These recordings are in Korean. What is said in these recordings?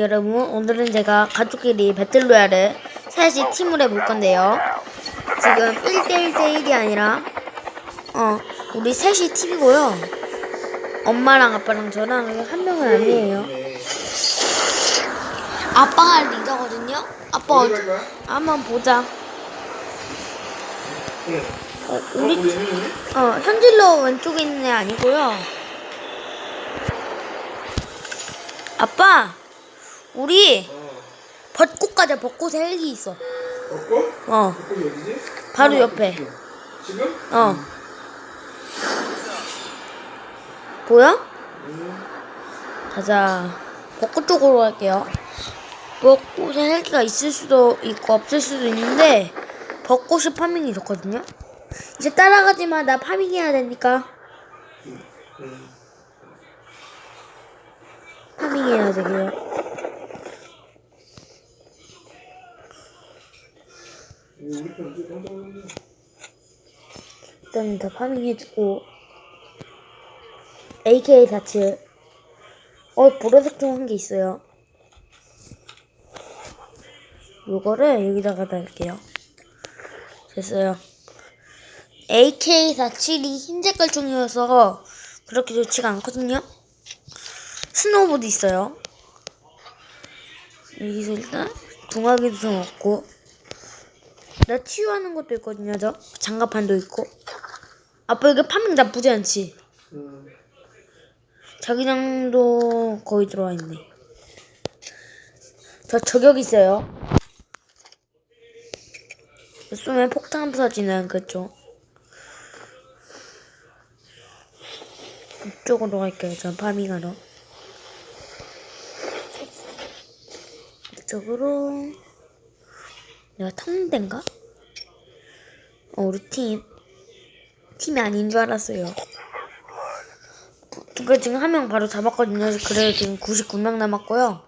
여러분 오늘은 제가 가족끼리 배틀로얄을 셋이 팀을 해볼 건데요. 지금 1대1대1이 아니라 어 우리 셋이 팀이고요. 엄마랑 아빠랑 저랑 한 명은 아니에요. 아빠가 리더거든요. 아빠 어디 한번 보자. 어, 우리 어 현질로 왼쪽에 있는 애 아니고요. 아빠 우리 벚꽃 가자 벚꽃에 헬기 있어. 벚꽃? 어. 벚꽃이 어디지? 바로 옆에. 지금? 어. 보여? 음, 가자. 벚꽃 쪽으로 갈게요. 벚꽃에 헬기가 있을 수도 있고 없을 수도 있는데 벚꽃이 파밍이 좋거든요. 이제 따라가지 마 나 파밍해야 되니까. 음. 파밍해야 되고요 이거 우리 편 이제 깜짝 놀랐네. 일단 다 파밍해주고. AK47 어 보라색 종한개 있어요. 요거를 여기다가 달게요. 됐어요. AK47이 흰 색깔 종이어서 그렇게 좋지가 않거든요. 스노우보드 있어요. 여기서 일단 둥하기도 좀 없고 나 치유하는 것도 있거든요 저. 장갑판도 있고. 아빠 이게 파밍 나쁘지 않지? 음, 자기장도 거의 들어와 있네. 저 저격 있어요. 쏘면 폭탄 부서지는 그쪽. 이쪽으로 갈게요 전 파밍하러. 이쪽으로 내가 탔는 데인가? 어 우리 팀 팀이 아닌 줄 알았어요 그러니까 지금 한 명 바로 잡았거든요. 그래서 지금 99명 남았고요.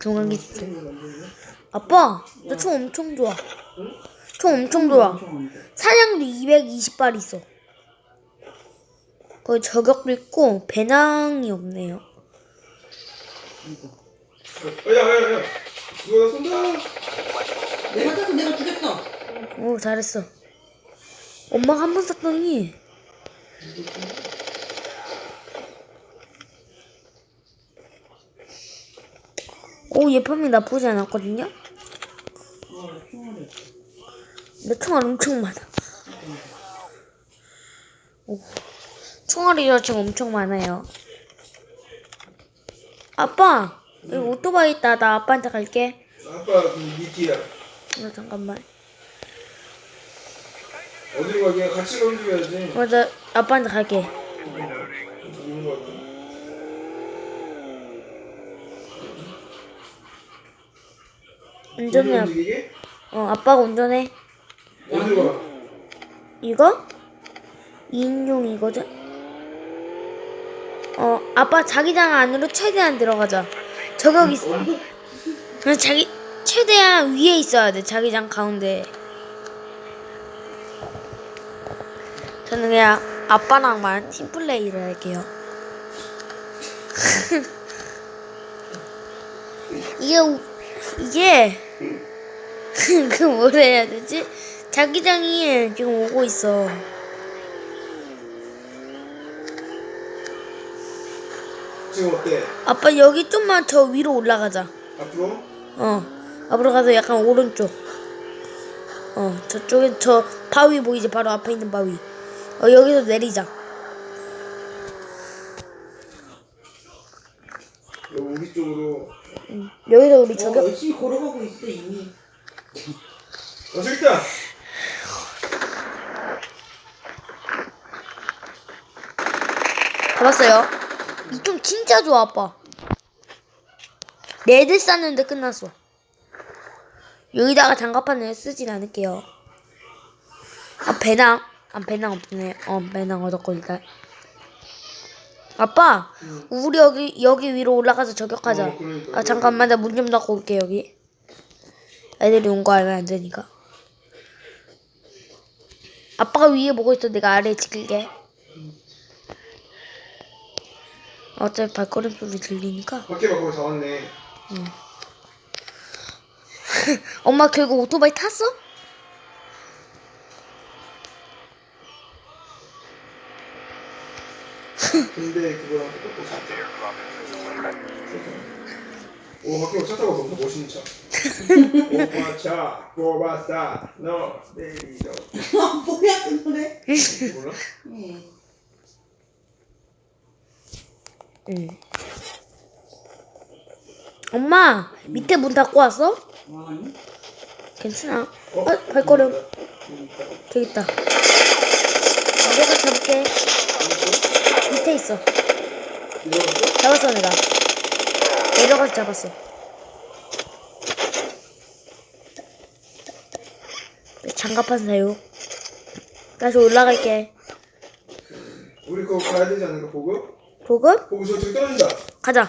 중간기 아빠, 나 총 엄청 좋아. 총 엄청 좋아. 사냥도 220발 있어. 거기 저격도 있고 배낭이 없네요. 어, 야, 야, 야. 이거 나 쏜다. 내가 땄어 내가 죽였어 오 잘했어. 엄마가 한 번 쐈더니 오 예쁨이 나쁘지 않았거든요. 내 총알 엄청 많아. 오, 총알이 지금 엄청 많아요. 아빠, 여기 오토바이 있다. 나 아빠한테 갈게. 아빠 그 미티야. 어, 잠깐만. 어디로 가게? 같이 움직여야지. 맞아, 아빠한테 갈게. 운전해. 아- 움직이게? 어, 아빠가 운전해. 어디로 가? 이거? 2인용 이거든? 어, 아빠 자기장 안으로 최대한 들어가자. 저격 있어. 그냥 자기, 최대한 위에 있어야 돼. 자기장 가운데. 저는 그냥 아빠랑만 팀플레이를 할게요. 이게, 우- 이게, 그 뭐라 해야 되지? 자기장이 지금 오고 있어. 지금 어때? 아빠 여기 좀만 더 위로 올라가자. 앞으로? 어. 앞으로 가서 약간 오른쪽. 어, 저쪽에 저 바위 보이지? 바로 앞에 있는 바위. 어, 여기서 내리자. 여기 우리 쪽으로. 여기서 우리 어, 저격. 열심히 걸어가고 있어 이미 어, 저기 있다. 잡았어요. 이총 진짜 좋아, 아빠. 네대 쌌는데 끝났어. 여기다가 장갑판을 쓰진 않을게요. 아, 배낭. 아, 배낭 없네. 어, 배낭 얻었고, 일단. 아빠, 우리 여기, 여기 위로 올라가서 저격하자. 어, 그러니까. 아, 잠깐만, 나 문 좀 닫고 올게, 여기. 애들이 온 거 알면 안 되니까. 아빠가 위에 보고 있어. 내가 아래에 지킬게. 어차피 발걸음 소리 들리니까. 밖에 봐 거기 잡았네. 엄마 결국 오토바이 탔어? 근데 그거랑 똑같고 오 밖에 차 타고 너무 멋있는 차. 오빠 차 뽑았다 너 내리죠. 아, 뭐야, 그 노래? 몰라? 예. 응. 엄마 밑에 문 닫고 왔어? 괜찮아. 어? 어, 발걸음. 저기 있다. 내가 잡을게. 밑에 있어. 잡았어 내가. 내려가서 잡았어. 장갑한 사유. 다시 올라갈게. 우리 그거 가야 되지 않을까 보급? 보급? 보급 저 저기 떨어진다. 가자.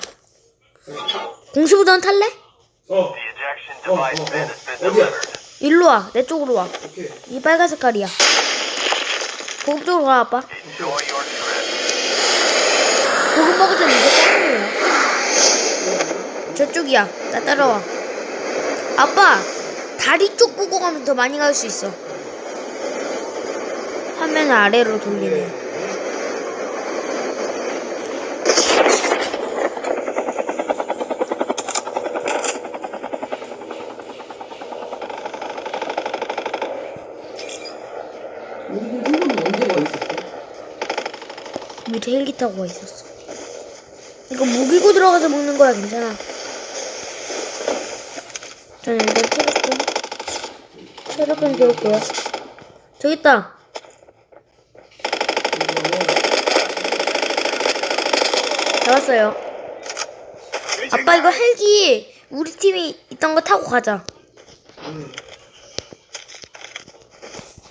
공수부전 탈래? 어. 어, 어, 어. 어디야? 일로 와. 내 쪽으로 와. 오케이. 이 빨간 색깔이야. 보급 쪽으로 가 아빠. 보급 먹을 땐 이게 짱이에요. 저쪽이야. 나 따라와. 아빠, 다리 쪽 보고 가면 더 많이 갈 수 있어. 화면 아래로 돌리면. 우리 집 친구는 언제 와 있었어? 밑에 헬기 타고 와 있었어. 이거 무기고 들어가서 먹는 거야, 괜찮아. 저는 일단 체력좀, 체력좀 재울게요. 저기 있다. 잡았어요. 아빠 이거 헬기 우리 팀이 있던 거 타고 가자. 응.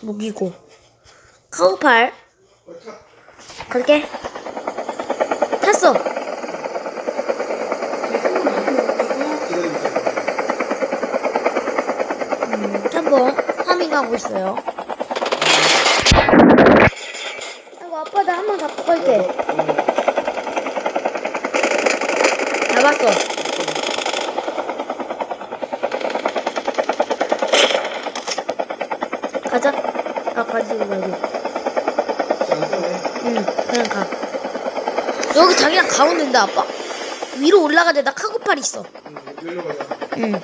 무기고. 카우팔. 갈게. 탔어. 한번 파밍하고 있어요. 아이고 아빠 나 한번 잡고 갈게. 어. 잡았어. 가자. 아 가지고 말고. 응 그냥 가. 여기 자기랑 된다 아빠. 위로 올라가야 돼. 나 카고팔 있어. 응. 여기로 가자. 응.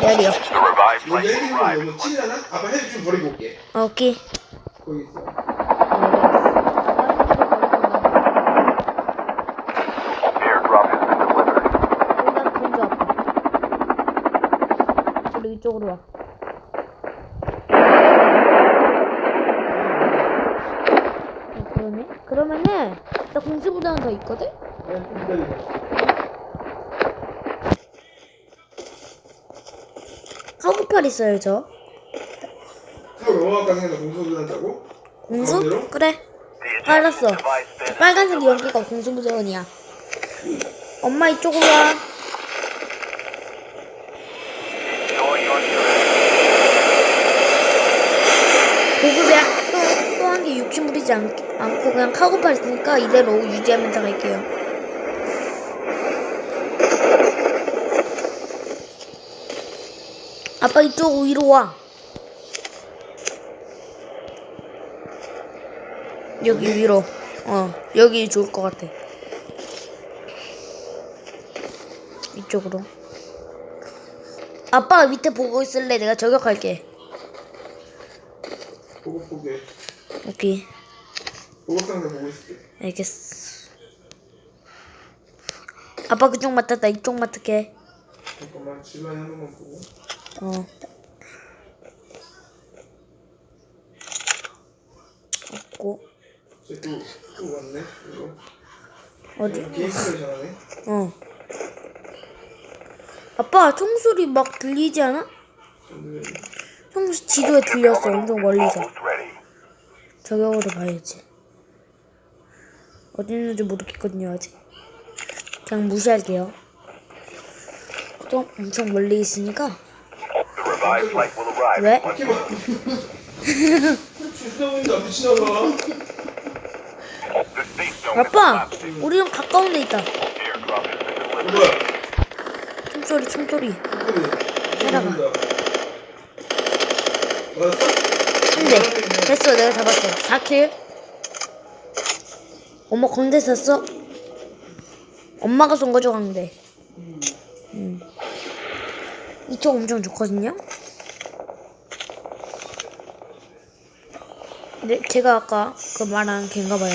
내려. 이거 헬기 너무 찐하나? 아빠 헬기 좀 버리고 올게. 어, 오케이. 거기 있어. 우리 이쪽으로 와. 어, 그러면은 나 공수부대는 더 있거든? 기다리자. 카고팔 있어요 저. 공수? 가운데로? 그래. 알았어. 저 빨간색 여기가 공수부대원이야. 엄마 이쪽으로 와. 고급이야. 또, 또 한 개 욕심 부리지 않, 않고 그냥 카고팔 있으니까 이대로 유지하면서 갈게요. 아빠 이쪽 위로 와. 여기 위로. 어, 여기 좋을 것 같아. 이쪽으로. 아빠가 밑에 보고 있을래? 내가 저격할게. 보급 보게. 오케이. 보급 상자 보고 있을게. 알겠어. 아빠 그쪽 맡았다. 이쪽 맡을게. 잠깐만 집안에 한 번만 보고. 어. 없고. 쟤또 또 왔네. 이거. 어디? 게이스를 잘하네. 어. 아빠 총소리 막 들리지 않아? 근데 총 지도에 들렸어. 엄청 멀리서. 저격으로 봐야지. 어디 있는지 모르겠거든요 아직. 그냥 무시할게요. 또 엄청 멀리 있으니까. 왜? 아빠, 우리 좀 가까운 데 있다. 총소리, 총소리. 해라가. 한 대. 됐어, 내가 잡았어. 4킬. 엄마 광대 썼어? 엄마가 쏜 거죠, 광대. 음. 이쪽 엄청 좋거든요? 네, 제가 아까 그 말한 걔인가 봐요.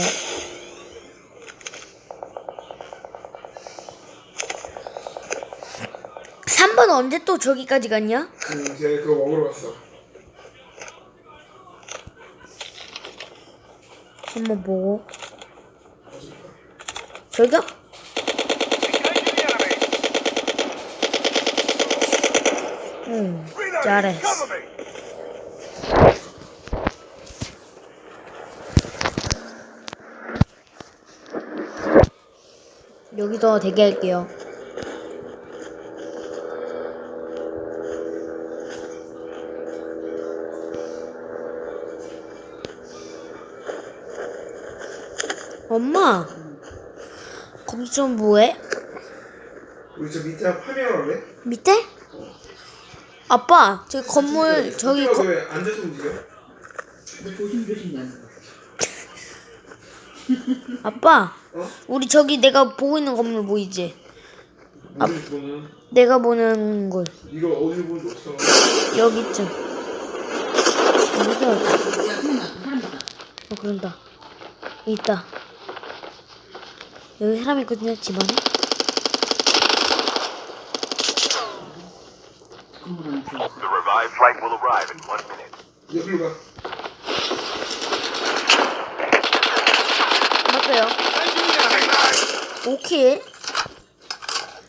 삼번 언제 또 저기까지 갔냐? 응, 쟤 그거 먹으러 갔어. 한번 보고. 저기요? 응, 잘했어. 여기서 대기할게요. 엄마, 거기 좀 뭐해? 우리 저 밑에 한 파밍하러 래 밑에? 아빠, 저기 건물 저기 거, 왜 앉아서 움직여? 아빠, 어? 우리 저기 내가 보고 있는 건물 보이지? 어디 보는? 내가 보는 곳 이거 어디서 보는지 어떻게 알아? 여기쯤. 여기가 어디? 어 그런다. 여기 있다. 여기 사람 있거든요 집안에. 건물 안에 들어가. The revived flight will arrive in one minute. 여기로 가. 맞아요. 오케이.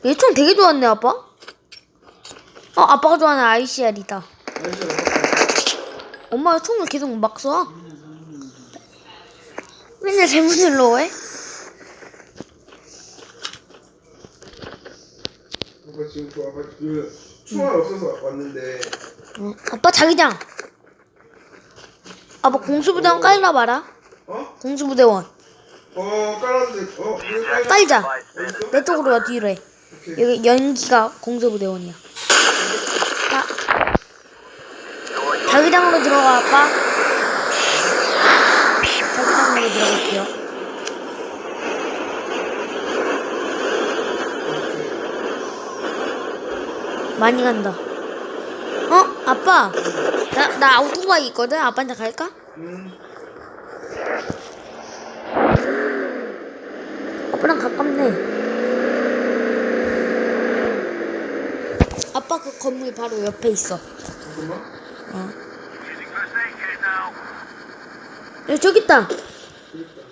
얘총 되게 좋았네 아빠. 어 아빠가 좋아하는 ICR이다. 엄마가 총을 계속 막 쏴. 맨날 잘못 눌러 왜? 아빠 지금 그 아빠 그 총알 없어서 왔는데 어, 아빠 자기장. 아빠 공수부대원 깔라 봐라. 어? 공수부대원. 어 깔았는데 어 이거 깔 깔자. 어딨어? 내 쪽으로 와 뒤로 해. 오케이. 여기 연기가 공수부대원이야. 자, 자기장으로 들어가 아빠. 자기장으로 들어갈게요. 많이 간다. 어? 아빠. 나, 나 오토바이 있거든? 아빠한테 갈까? 음. 아빠랑 가깝네. 아빠 그 건물 바로 옆에 있어. 잠깐만. 어. 야, 저기 있다. 여기 있다.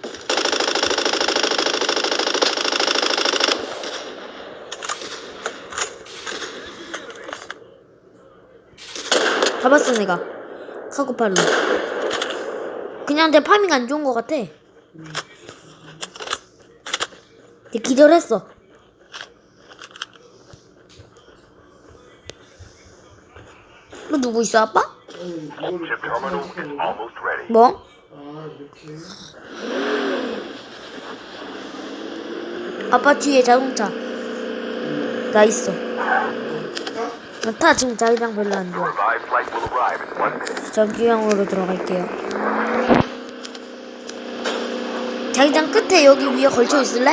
잡았어, 내가. 카고팔로. 그냥 내 파밍 안 좋은 것 같아. 얘 기절했어. 또 누구 있어, 아빠? 뭐? 아빠 뒤에 자동차. 나 있어. 아? 나 타, 지금 자기장 별로 안 좋아. 저기형으로 들어갈게요. 자기장 끝에 여기 위에 걸쳐 있을래?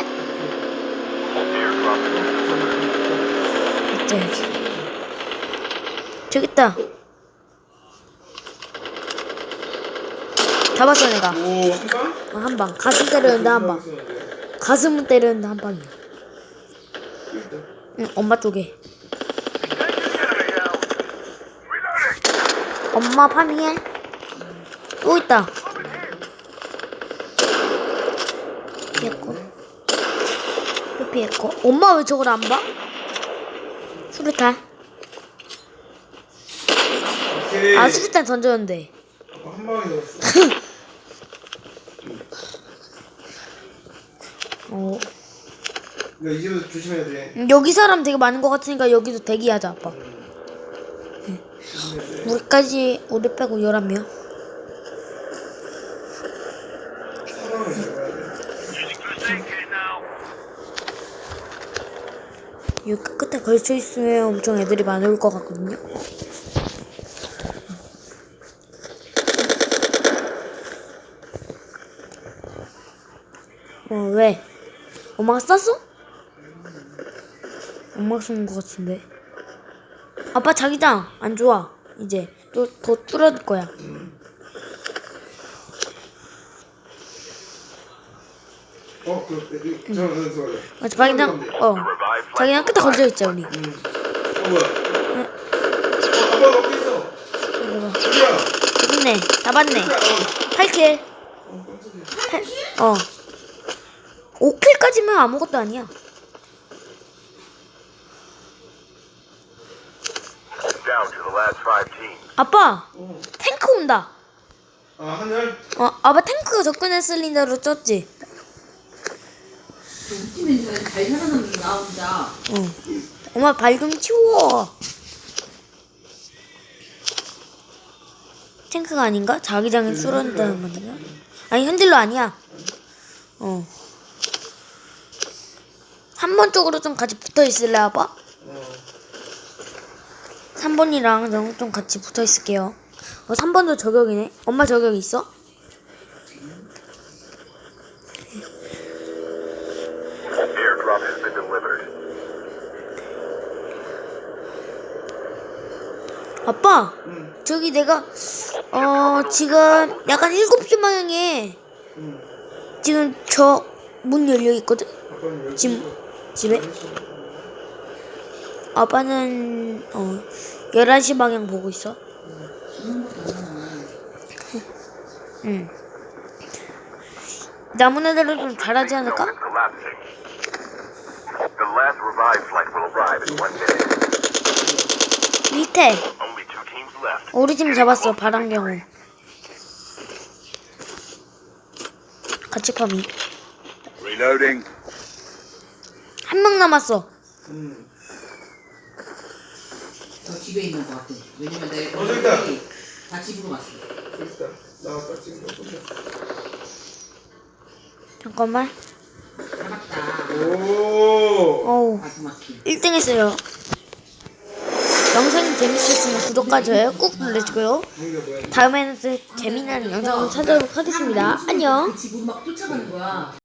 있자 여기. 저기 있다. 잡았어 내가. 오 한방? 어, 한 방. 가슴 때렸는데 한 방. 가슴은 때렸는데 한 방이야. 응, 엄마 쪽에. 엄마 파밍해. 또 있다. 피했고. 또 피했고. 엄마 왜 저걸 안 봐? 수류탄. 아, 수류탄 던졌는데. 아, 한 방에 넣었어 어. 야 이제부터 조심해야 돼 음, 여기 사람 되게 많은 것 같으니까 여기도 대기하자, 아빠. 우리까지 우리 빼고 11명. 이 끝에 걸쳐 있으면 엄청 애들이 많을 것 같거든요. 어, 왜? 엄마가 쐈어? 엄마가 쏜것 같은데. 아빠 자기장 안 좋아. 이제 또더 뚫어질 거야. 어, 그, 그, 저, 저, 저, 저. 맞아, 자기장 어. Revived flight 자기장 끝에 걸쳐 있자 우리. 음. 어, 뭐야? 어, 아빠 여기 있어. 있네. 잡았네. 어, 8킬. 어. 어. 5킬까지면 아무것도 아니야. 아빠, 어. 탱크 온다. 아, 하늘? 어, 아빠 탱크가 접근했을 린다로 쪘지. 애들 잘 살아남는 나 혼자. 어. 엄마 발좀 치워. 탱크가 아닌가? 자기장에 쏠한다는 건가? 아니 흔들러 아니야. 어. 3번 쪽으로 좀 같이 붙어 있을래 아빠? 어. 3번이랑 좀, 좀 같이 붙어 있을게요. 어, 3번도 저격이네. 엄마 저격 있어? 아빠, 응, 저기 내가 어 지금 약간 7시 방향에 응. 지금 저 문 열려 있거든. 지금. 집에 아빠는 어 11시 방향 보고 있어. 응. 남은 애들은 좀 잘하지 않을까? 밑에. 우리 팀 잡았어 바람경우. 같이 파미. 한 명 남았어. 응. 저 집에 있는 것 같아. 왜냐면 내가 어, 저기 있다. 다 집으로 갔어. 있다. 나왔다, 지금. 너. 잠깐만. 잡았다. 오. 어우 마지막히. 1등 했어요. 영상이 재밌었으면 구독과 좋아요 꾹 눌러주고요. 뭐야? 다음에는 또 재미난 영상을 찾아오도록 하겠습니다. 안녕. 그 집으로 막 쫓아가는 거야.